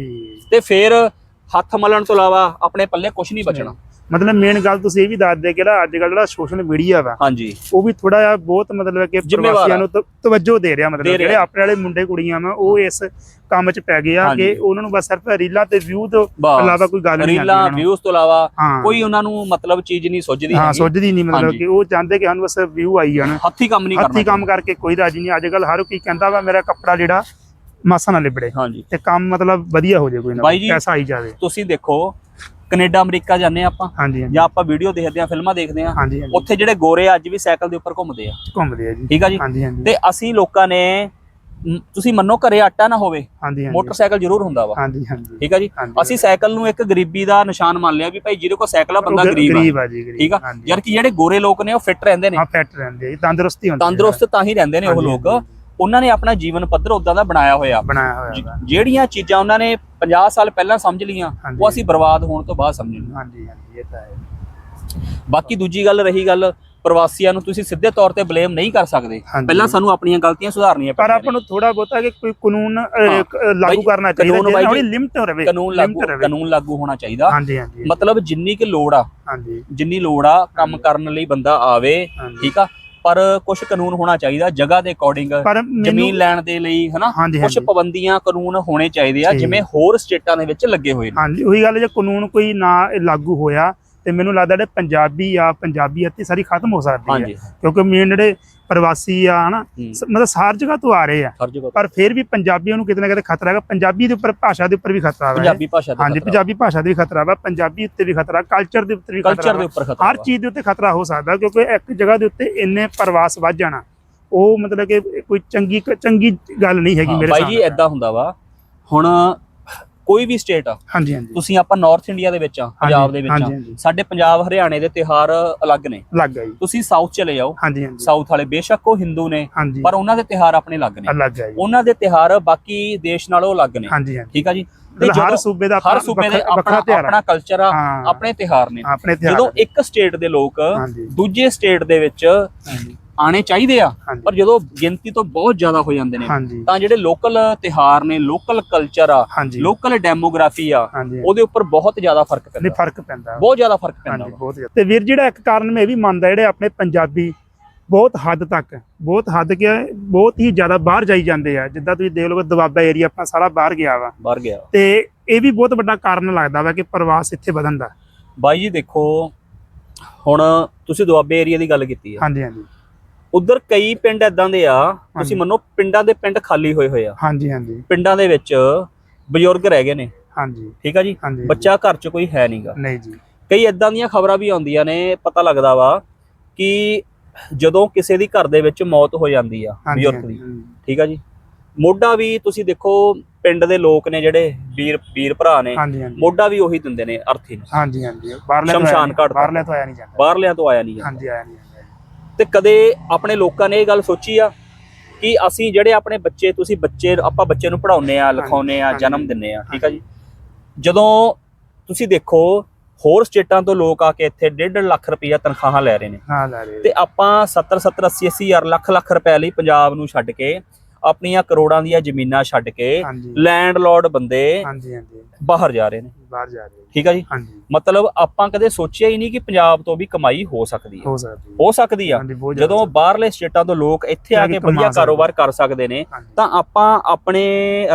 S2: ਤੇ ਫਿਰ ਹੱਥ ਮਲਣ ਤੋਂ ਇਲਾਵਾ ਆਪਣੇ ਪੱਲੇ ਕੁਝ ਨਹੀਂ ਬਚਣਾ।
S1: ਮਤਲਬ ਮੇਨ ਗੱਲ ਤੁਸੀਂ ਇਹ ਵੀ ਦੱਸ ਦੇ ਕਿ ਜਿਹੜਾ ਅੱਜ ਕੱਲ੍ਹ ਜਿਹੜਾ ਸੋਸ਼ਲ ਮੀਡੀਆ ਵਾ
S2: ਹਾਂਜੀ
S1: ਉਹ ਵੀ ਥੋੜਾ ਜਿਹਾ ਬਹੁਤ ਮਤਲਬ ਕਿ ਪ੍ਰਵਾਸੀਆਂ। ਨੂੰ ਤਵੱਜੋ ਦੇ ਰਿਹਾ ਮਤਲਬ। ਜਿਹੜੇ ਆਪਣੇ ਵਾਲੇ ਮੁੰਡੇ ਕੁੜੀਆਂ ਵਾ ਉਹ ਇਸ ਕੰਮ 'ਚ ਪੈ ਗਏ ਆ। ਕਿ ਉਹਨਾਂ ਨੂੰ ਬਸ ਸਿਰਫ ਰੀਲਾਂ ਤੇ ਵਿਊ ਤੋਂ ਇਲਾਵਾ ਕੋਈ ਗੱਲ ਨਹੀਂ
S2: ਰੀਲਾਂ
S1: ਆਉਂਦੀ
S2: ਵਿਊਜ਼ ਤੋਂ ਇਲਾਵਾ ਕੋਈ ਉਹਨਾਂ ਨੂੰ ਮਤਲਬ ਚੀਜ਼ ਨਹੀਂ ਸੁੱਝਦੀ
S1: ਹਾਂ। ਸੋਚਦੀ ਨਹੀਂ ਮਤਲਬ। ਕਿ ਉਹ ਚਾਹੁੰਦੇ ਕਿ ਸਾਨੂੰ ਬਸ ਵਿਊ ਆਈ ਜਾਣ
S2: ਹੱਥੀ ਕੰਮ ਨਹੀਂ ਕਰਨਾ
S1: ਹੱਥੀ ਕੰਮ ਕਰਕੇ ਕੋਈ ਰਾਜੀ ਨਹੀਂ ਅੱਜ ਕੱਲ ਹਰ ਕੋਈ ਕਹਿੰਦਾ ਵਾ ਮੇਰਾ ਕੱਪੜਾ ਜਿਹੜਾ ਮਾਸਾ ਨਾ ਲਿਬੜੇ
S2: ਹਾਂਜੀ
S1: ਤੇ ਕੰਮ ਮਤਲਬ ਵਧੀਆ ਹੋ ਜਾਏ ਕੋਈ ਨਾ ਪੈਸਾ ਆਈ ਜਾਵੇ
S2: ਤੁਸੀਂ ਦੇਖੋ ਕੈਨੇਡਾ ਅਮਰੀਕਾ ਜਾਂਦੇ ਆਪਾਂ
S1: ਹਾਂਜੀ ਹਾਂਜੀ।
S2: ਜਾਂ ਆਪਾਂ ਵੀਡੀਓ ਦੇਖਦੇ ਆ ਫਿਲਮਾਂ ਦੇਖਦੇ ਆ
S1: ਹਾਂਜੀ ਹਾਂਜੀ।
S2: ਉੱਥੇ ਜਿਹੜੇ ਗੋਰੇ ਅੱਜ ਵੀ ਸਾਈਕਲ ਦੇ ਉੱਪਰ ਘੁੰਮਦੇ ਆ।
S1: ਘੁੰਮਦੇ ਆ ਜੀ।
S2: ਠੀਕ ਆ ਜੀ?
S1: ਹਾਂਜੀ ਹਾਂਜੀ।
S2: ਤੇ ਅਸੀਂ ਲੋਕਾਂ ਨੇ ਤੁਸੀਂ ਮੰਨੋ ਘਰੇ ਆਟਾ ਨਾ ਹੋਵੇ
S1: ਹਾਂਜੀ ਹਾਂਜੀ।
S2: ਮੋਟਰਸਾਈਕਲ ਜ਼ਰੂਰ ਹੁੰਦਾ ਵਾ।
S1: ਹਾਂਜੀ ਹਾਂਜੀ।
S2: ਠੀਕ ਆ ਜੀ। ਅਸੀਂ ਸਾਈਕਲ ਨੂੰ ਇੱਕ ਗਰੀਬੀ ਦਾ ਨਿਸ਼ਾਨ ਮੰਨ ਲਿਆ ਵੀ ਭਾਈ ਜਿਹਦੇ ਕੋਲ ਸਾਈਕਲ ਆ ਬੰਦਾ ਗਰੀਬ ਆ।
S1: ਆ
S2: ਠੀਕ ਆ। ਯਾਰ ਕਿ ਜਿਹੜੇ ਗੋਰੇ ਲੋਕ ਨੇ ਉਹ ਫਿੱਟ ਰਹਿੰਦੇ ਨੇ।
S1: ਹਾਂ ਫਿੱਟ ਰਹਿੰਦੇ ਆ ਤੰਦਰੁਸਤੀ ਹੁੰਦੀ
S2: ਤੰਦਰੁਸਤ ਤਾਂ ਹੀ ਰਹਿੰਦੇ ਨੇ ਉਹ ਲੋਕ। ਉਹਨਾਂ ਨੇ ਆਪਣਾ ਜੀਵਨ ਪੱਧਰ ਉਦਾਂ ਦਾ ਬਣਾਇਆ ਹੋਇਆ।
S1: ਬਣਾਇਆ ਹੋਇਆ
S2: ਜਿਹੜੀਆਂ ਚੀਜ਼ਾਂ ਉਹਨਾਂ ਨੇ 50 ਸਾਲ ਪਹਿਲਾਂ ਸਮਝ ਲੀਆਂ। ਉਹ ਅਸੀਂ ਬਰਬਾਦ ਹੋਣ ਤੋਂ ਬਾਅਦ ਸਮਝਣੀਆਂ
S1: ਹਾਂਜੀ ਹਾਂਜੀ ਇਹ ਤਾਂ ਹੈ।
S2: ਬਾਕੀ ਦੂਜੀ ਗੱਲ ਰਹੀ ਗੱਲ ਪ੍ਰਵਾਸੀਆਂ ਨੂੰ ਤੁਸੀਂ ਸਿੱਧੇ ਤੌਰ ਤੇ ਬਲੇਮ ਨਹੀਂ ਕਰ ਸਕਦੇ। ਪਹਿਲਾਂ ਸਾਨੂੰ ਆਪਣੀਆਂ ਗਲਤੀਆਂ ਸੁਧਾਰਨੀਆਂ
S1: ਪਰ ਆਪਾਂ ਨੂੰ ਥੋੜਾ ਬਹੁਤਾ ਕਿ ਕੋਈ ਕਾਨੂੰਨ ਲਾਗੂ ਕਰਨਾ ਚਾਹੀਦਾ ਜਿਹਨਾਂ ਦੀ ਲਿਮਟ ਰਵੇ
S2: ਕਾਨੂੰਨ ਲਾਗੂ। ਕਾਨੂੰਨ ਲਾਗੂ ਹੋਣਾ ਚਾਹੀਦਾ।
S1: ਹਾਂਜੀ ਹਾਂਜੀ।
S2: ਮਤਲਬ ਜਿੰਨੀ ਕਿ ਲੋੜ ਆ
S1: ਹਾਂਜੀ।
S2: ਜਿੰਨੀ ਲੋੜ ਆ ਕੰਮ ਕਰਨ ਲਈ ਬੰਦਾ ਆਵੇ। ਠੀਕ ਆ? ਪਰ ਕੁਝ ਕਾਨੂੰਨ ਹੋਣਾ ਚਾਹੀਦਾ ਜਗ੍ਹਾ ਦੇ ਅਕੋਰਡਿੰਗ
S1: ਪਰ
S2: ਜ਼ਮੀਨ
S1: ਮੈਨੂੰ
S2: ਲੈਣ ਦੇ ਲਈ ਹਨਾ?
S1: ਹਾਂਜੀ
S2: ਕੁਝ
S1: ਹਾਂਜੀ।
S2: ਪਾਬੰਦੀਆਂ ਕਾਨੂੰਨ ਹੋਣੇ ਚਾਹੀਦੇ ਆ
S1: ਠੀਕ।
S2: ਜਿਵੇਂ ਹੋਰ ਸਟੇਟਾਂ ਦੇ ਵਿੱਚ ਲੱਗੇ ਹੋਏ ਨੇ।
S1: ਹਾਂਜੀ ਉਹੀ ਗੱਲ ਹੈ, ਜੇ ਕਾਨੂੰਨ ਕੋਈ ਨਾ ਲਾਗੂ ਹੋਇਆ ਤੇ ਮੈਨੂੰ ਲੱਗਦਾ ਜਿਹੜੇ ਪੰਜਾਬੀ ਆ ਪੰਜਾਬੀਅਤ ਇਹ ਸਾਰੀ ਖਤਮ ਹੋ ਸਕਦੀ
S2: ਹਾਂਜੀ।
S1: ਹੈ ਕਿਉਂਕਿ ਮੇਨ ਜਿਹੜੇ ਪ੍ਰਵਾਸੀ ਆ ਹਨਾ। ਸ- ਮਤਲਬ ਸਾਰ ਜਗ੍ਹਾ ਤੋਂ ਆ ਰਹੇ ਆ।
S2: ਹਰ ਜਗ੍ਹਾ
S1: ਪਰ ਫਿਰ ਵੀ ਪੰਜਾਬੀਆਂ ਨੂੰ ਕਿਤੇ ਨਾ ਕਿਤੇ ਖਤਰਾ ਹੈਗਾ। ਪੰਜਾਬੀ ਦੇ ਉੱਪਰ ਭਾਸ਼ਾ ਦੇ ਉੱਪਰ ਵੀ ਖਤਰਾ ਵਾ
S2: ਪੰਜਾਬੀ ਭਾਸ਼ਾ ਦੇ
S1: ਹਾਂਜੀ ਪੰਜਾਬੀ ਭਾਸ਼ਾ ਦੇ ਵੀ ਖਤਰਾ ਵਾ। ਪੰਜਾਬੀ ਉੱਤੇ ਵੀ ਖਤਰਾ ਕਲਚਰ ਦੇ ਉੱਤੇ ਵੀ ਖਤਰਾ
S2: ਕਲਚਰ ਦੇ
S1: ਵਾ।
S2: ਉੱਪਰ ਖਤਰਾ
S1: ਹਰ
S2: ਵਾ।
S1: ਚੀਜ਼ ਦੇ ਉੱਤੇ ਖਤਰਾ ਹੋ ਸਕਦਾ ਕਿਉਂਕਿ ਇੱਕ ਜਗ੍ਹਾ ਦੇ ਉੱਤੇ ਇੰਨੇ ਪ੍ਰਵਾਸ ਵੱਧ ਜਾਣਾ। ਉਹ ਮਤਲਬ ਕਿ ਕੋਈ ਚੰਗੀ ਚੰਗੀ ਗੱਲ ਨਹੀਂ ਹੈਗੀ
S2: ਹਾਂ,
S1: ਮੇਰੇ
S2: ਬਾਈ
S1: ਹਿਸਾਬ
S2: ਜੀ
S1: ਨਾਲ।
S2: ਐਦਾਂ ਹੁੰਦਾ ਵਾ। ਹੁਣ ਕੋਈ ਵੀ ਸਟੇਟ ਆ
S1: ਹਾਂਜੀ ਹਾਂਜੀ।
S2: ਤੁਸੀਂ ਆਪਾਂ ਨਾਰਥ ਇੰਡੀਆ ਦੇ ਵਿੱਚ ਆ ਪੰਜਾਬ ਦੇ ਵਿੱਚ ਆ। ਸਾਡੇ ਪੰਜਾਬ ਹਰਿਆਣੇ ਦੇ ਤਿਹਾਰ ਅਲੱਗ ਨੇ।
S1: ਲੱਗ ਗਿਆ ਜੀ।
S2: ਤੁਸੀਂ ਸਾਊਥ ਚਲੇ ਜਾਓ।
S1: ਹਾਂਜੀ ਹਾਂਜੀ।
S2: ਸਾਊਥ ਵਾਲੇ ਬੇਸ਼ੱਕ ਉਹ ਹਿੰਦੂ ਨੇ ਪਰ ਉਹਨਾਂ ਦੇ ਤਿਹਾਰ ਆਪਣੇ ਅਲੱਗ ਨੇ।
S1: ਅਲੱਗ ਹੈ ਜੀ।
S2: ਉਹਨਾਂ ਦੇ ਤਿਹਾਰ ਬਾਕੀ ਦੇਸ਼ ਨਾਲੋਂ ਅਲੱਗ ਨੇ।
S1: ਹਾਂਜੀ ਹਾਂਜੀ।
S2: ਠੀਕ ਆ ਜੀ?
S1: ਹਰ ਸੂਬੇ ਦਾ
S2: ਹਰ
S1: ਆਪਣਾ
S2: ਸੂਬੇ ਦੇ ਆਪਣਾ ਆਪਣਾ ਕਲਚਰ ਆ। ਆਪਣੇ ਤਿਹਾਰ ਨੇ। ਜਦੋਂ ਇੱਕ ਸਟੇਟ ਦੇ ਲੋਕ ਦੂਜੇ ਸਟੇਟ ਦੇ ਵਿੱਚ ਆਣੇ ਚਾਹੀਦੇ ਆ। ਪਰ ਜਦੋਂ ਗਿਣਤੀ ਤੋਂ ਬਹੁਤ ਜ਼ਿਆਦਾ ਹੋ ਜਾਂਦੇ ਨੇ ਤਾਂ ਜਿਹੜੇ ਲੋਕਲ ਤਿਹਾਰ ਨੇ ਲੋਕਲ ਕਲਚਰ ਆ ਲੋਕਲ ਡੈਮੋਗ੍ਰਾਫੀ ਆ ਉਹਦੇ ਉੱਪਰ ਬਹੁਤ ਜ਼ਿਆਦਾ ਫ਼ਰਕ
S1: ਨਹੀਂ
S2: ਪੈਂਦਾ
S1: ਫ਼ਰਕ ਪੈਂਦਾ।
S2: ਬਹੁਤ ਜ਼ਿਆਦਾ ਫ਼ਰਕ ਪੈਂਦਾ।
S1: ਬਹੁਤ ਤੇ ਵੀਰ ਜਿਹੜਾ ਇੱਕ ਕਾਰਨ ਮੈਂ ਇਹ ਵੀ ਮੰਨਦਾ ਜਿਹੜੇ ਆਪਣੇ ਪੰਜਾਬੀ ਬਹੁਤ ਹੱਦ ਤੱਕ ਬਹੁਤ ਹੱਦ ਕਿ ਬਹੁਤ ਹੀ ਜ਼ਿਆਦਾ ਬਾਹਰ ਜਾਈ ਜਾਂਦੇ ਆ। ਜਿੱਦਾਂ ਤੁਸੀਂ ਦੇਖ ਲਓ ਦਵਾਬਾ ਏਰੀਆ ਆਪਣਾ ਸਾਰਾ ਬਾਹਰ ਗਿਆ ਵਾ।
S2: ਬਾਹਰ ਗਿਆ।
S1: ਤੇ ਇਹ ਵੀ ਬਹੁਤ ਵੱਡਾ ਕਾਰਨ ਲੱਗਦਾ ਵਾ ਕਿ ਪ੍ਰਵਾਸ ਇੱਥੇ ਵਧਣ ਦਾ।
S2: ਬਾਈ ਜੀ ਦੇਖੋ ਹੁਣ ਤੁਸੀਂ ਦੁਆਬੇ ਏਰੀਆ ਦੀ ਗੱਲ ਕੀਤੀ ਆ।
S1: ਹਾਂਜੀ ਹਾਂਜੀ।
S2: ਉਧਰ ਕਈ ਪਿੰਡ ਐਦਾਂ ਦੇ ਆ ਤੁਸੀਂ। ਮੰਨੋ ਪਿੰਡਾਂ ਦੇ ਪਿੰਡ ਖਾਲੀ ਹੋਏ ਹੋਏ ਆ।
S1: ਹਾਂਜੀ ਹਾਂਜੀ।
S2: ਪਿੰਡਾਂ ਦੇ ਵਿੱਚ ਬਜ਼ੁਰਗ ਰਹਿ ਗਏ ਨੇ।
S1: ਹਾਂਜੀ।
S2: ਠੀਕ ਆ ਜੀ? ਬੱਚਾ ਘਰ 'ਚ ਕੋਈ ਹੈ ਨਹੀਂਗਾ
S1: ਨਹੀਂ ਜੀ।
S2: ਕਈ ਐਦਾਂ ਦੀਆਂ ਖਬਰਾਂ ਵੀ ਆਉਂਦੀਆਂ ਨੇ ਪਤਾ ਲੱਗਦਾ ਵਾ ਕਿ ਜਦੋਂ ਕਿਸੇ ਦੀ ਘਰ ਦੇ ਵਿੱਚ ਮੌਤ ਹੋ ਜਾਂਦੀ ਆ ਬਜ਼ੁਰਗ ਦੀ। ਠੀਕ ਆ ਜੀ? ਮੋਢਾ ਵੀ ਤੁਸੀਂ ਦੇਖੋ ਪਿੰਡ ਦੇ ਲੋਕ ਨੇ ਜਿਹੜੇ ਵੀਰ ਵੀਰ ਭਰਾ ਨੇ ਮੋਢਾ ਵੀ ਉਹੀ ਦਿੰਦੇ ਨੇ ਅਰਥੀ ਨੂੰ।
S1: ਹਾਂਜੀ ਹਾਂਜੀ। ਬਾਹਰਲੇ
S2: ਸ਼ਮਸ਼ਾਨ ਘਾਟ
S1: ਬਾਹਰਲੇ ਤੋਂ ਆਇਆ ਨਹੀਂ ਜਾਂਦਾ।
S2: ਬਾਹਰਲਿਆਂ ਤੋਂ ਆਇਆ ਨਹੀਂ ਜਾਂਦਾ।
S1: ਹਾਂਜੀ ਆਇਆ ਨਹੀਂ
S2: ਤੇ ਕਦੇ ਆਪਣੇ ਲੋਕਾਂ ਨੇ ਇਹ ਗੱਲ ਸੋਚੀ ਆ ਕਿ ਅਸੀਂ ਜਿਹੜੇ ਆਪਣੇ ਬੱਚੇ ਤੁਸੀਂ ਬੱਚੇ ਆਪਾਂ ਬੱਚੇ ਨੂੰ ਪੜਾਉਨੇ ਆ ਲਿਖਾਉਨੇ ਆ। ਜਨਮ ਦਿੰਨੇ ਆ ਠੀਕ ਆ ਜੀ ਜਦੋਂ ਤੁਸੀਂ ਦੇਖੋ ਹੋਰ ਸਟੇਟਾਂ ਤੋਂ ਲੋਕ ਆ ਕੇ ਇੱਥੇ 1.5 ਲੱਖ ਰੁਪਈਆ ਤਨਖਾਹਾਂ ਲੈ ਰਹੇ ਨੇ
S1: ਹਾਂ ਲੈ ਰਹੇ
S2: ਤੇ ਆਪਾਂ 70 70 80 80 ਹਜ਼ਾਰ ਲੱਖ ਲੱਖ ਰੁਪਏ ਲਈ ਪੰਜਾਬ ਨੂੰ ਛੱਡ ਕੇ ਆਪਣੀਆਂ ਕਰੋੜਾਂ ਦੀਆਂ ਜ਼ਮੀਨਾਂ ਛੱਡ ਕੇ ਲੈਂਡਲੋਰਡ ਬੰਦੇ
S1: ਹਾਂਜੀ ਹਾਂਜੀ।
S2: ਬਾਹਰ ਜਾ ਰਹੇ ਨੇ।
S1: ਬਾਹਰ ਜਾ ਰਹੇ
S2: ਠੀਕ ਆ ਜੀ?
S1: ਹਾਂਜੀ।
S2: ਮਤਲਬ ਆਪਾਂ ਕਦੇ ਸੋਚਿਆ ਹੀ ਨਹੀਂ ਕਿ ਪੰਜਾਬ ਤੋਂ ਵੀ ਕਮਾਈ ਹੋ ਸਕਦੀ ਹੈ।
S1: ਹੋ ਸਕਦੀ ਹੈ।
S2: ਹੋ ਸਕਦੀ ਆ। ਜਦੋਂ ਬਾਹਰਲੇ ਸਟੇਟਾਂ ਤੋਂ ਲੋਕ ਇੱਥੇ ਆ
S1: ਕੇ
S2: ਵਧੀਆ। ਕਾਰੋਬਾਰ ਕਰ ਸਕਦੇ ਨੇ ਤਾਂ ਆਪਾਂ ਆਪਣੇ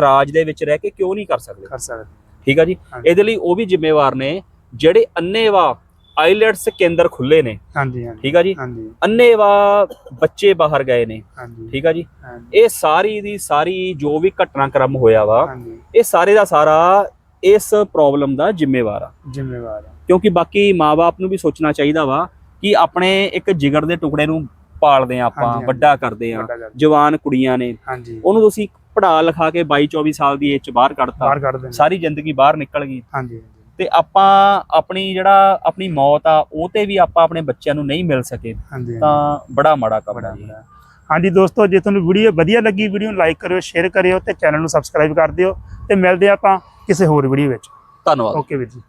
S2: ਰਾਜ ਦੇ ਵਿੱਚ ਰਹਿ ਕੇ ਕਿਉਂ ਨਹੀਂ ਕਰ ਸਕਦੇ?
S1: ਕਰ ਸਕਦੇ।
S2: ਠੀਕ ਆ ਜੀ। ਇਹਦੇ ਲਈ ਉਹ ਵੀ ਜ਼ਿੰਮੇਵਾਰ ਨੇ ਜਿਹੜੇ ਅੰਨੇਵਾ ਆਈਲੈਟਸ ਕੇਂਦਰ ਖੁੱਲੇ ਨੇ।
S1: ਹਾਂਜੀ ਹਾਂਜੀ।
S2: ਠੀਕ ਆ ਜੀ?
S1: ਹਾਂਜੀ।
S2: ਅੰਨੇਵਾ ਬੱਚੇ ਬਾਹਰ ਗਏ ਨੇ।
S1: ਹਾਂਜੀ।
S2: ਠੀਕ ਆ ਜੀ?
S1: ਹਾਂਜੀ।
S2: ਇਹ ਸਾਰੀ ਦੀ ਸਾਰੀ ਜੋ ਵੀ ਘਟਨਾਕ੍ਰਮ ਹੋਇਆ ਵਾ
S1: ਹਾਂਜੀ।
S2: ਇਹ ਸਾਰੇ ਦਾ ਸਾਰਾ ਇਸ ਪ੍ਰੋਬਲਮ ਦਾ ਜ਼ਿੰਮੇਵਾਰ ਆ।
S1: ਜ਼ਿੰਮੇਵਾਰ ਆ।
S2: ਕਿਉਂਕਿ ਬਾਕੀ ਮਾਪੇ ਨੂੰ ਵੀ ਸੋਚਣਾ ਚਾਹੀਦਾ ਵਾ ਕਿ ਆਪਣੇ ਇੱਕ ਜਿਗਰ ਦੇ ਟੁਕੜੇ ਨੂੰ ਪਾਲਦੇ ਆ ਆਪਾਂ। ਵੱਡਾ ਕਰਦੇ ਆ। ਜਵਾਨ ਕੁੜੀਆਂ ਨੇ। ਉਹਨੂੰ ਤੁਸੀਂ ਪੜਾ ਲਿਖਾ ਕੇ 22 24 ਸਾਲ ਦੀ ਏਜ ਚ ਬਾਹਰ ਕੱਢਤਾ। ਸਾਰੀ ਜ਼ਿੰਦਗੀ ਬਾਹਰ ਨਿਕਲ ਗਈ।
S1: ਹਾਂਜੀ।
S2: ਤੇ ਆਪਾਂ ਆਪਣੀ ਜਿਹੜਾ ਆਪਣੀ ਮੌਤ ਆ ਉਹ ਤੇ ਵੀ ਆਪਾਂ ਆਪਣੇ ਬੱਚਿਆਂ ਨੂੰ ਨਹੀਂ ਮਿਲ ਸਕੇ
S1: ਹਾਂਜੀ
S2: ਤਾਂ ਬੜਾ ਮਾੜਾ ਕੰਮ ਜੀ।
S1: ਬੜਾ ਹਾਂਜੀ ਦੋਸਤੋ ਜੇ ਤੁਹਾਨੂੰ ਵੀਡੀਓ ਵਧੀਆ ਲੱਗੀ ਵੀਡੀਓ ਨੂੰ ਲਾਈਕ ਕਰਿਓ ਸ਼ੇਅਰ ਕਰਿਓ ਤੇ ਚੈਨਲ ਨੂੰ ਸਬਸਕ੍ਰਾਈਬ ਕਰ ਦਿਓ ਤੇ ਮਿਲਦੇ ਆਪਾਂ ਕਿਸੇ ਹੋਰ ਵੀਡੀਓ ਵਿੱਚ।
S2: ਧੰਨਵਾਦ।
S1: ਓਕੇ ਵੀਰ ਜੀ।